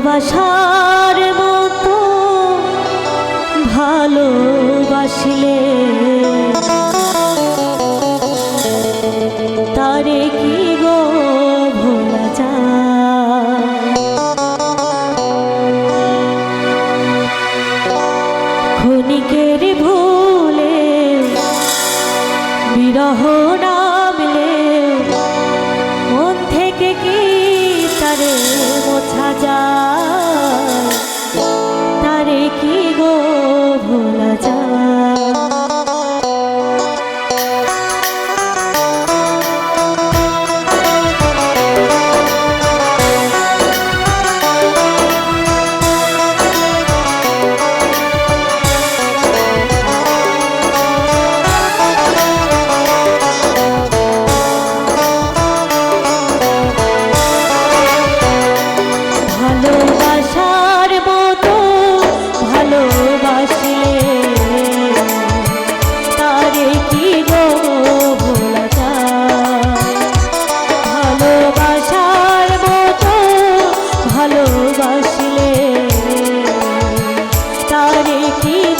ভালোবাসার মতো ভালোবাসিলে। তারে কি গো ভোলা যা ক্ষণিকের ভুলে বিরহ নামলে মন থেকে কি তারে মোছা যায়? পাখি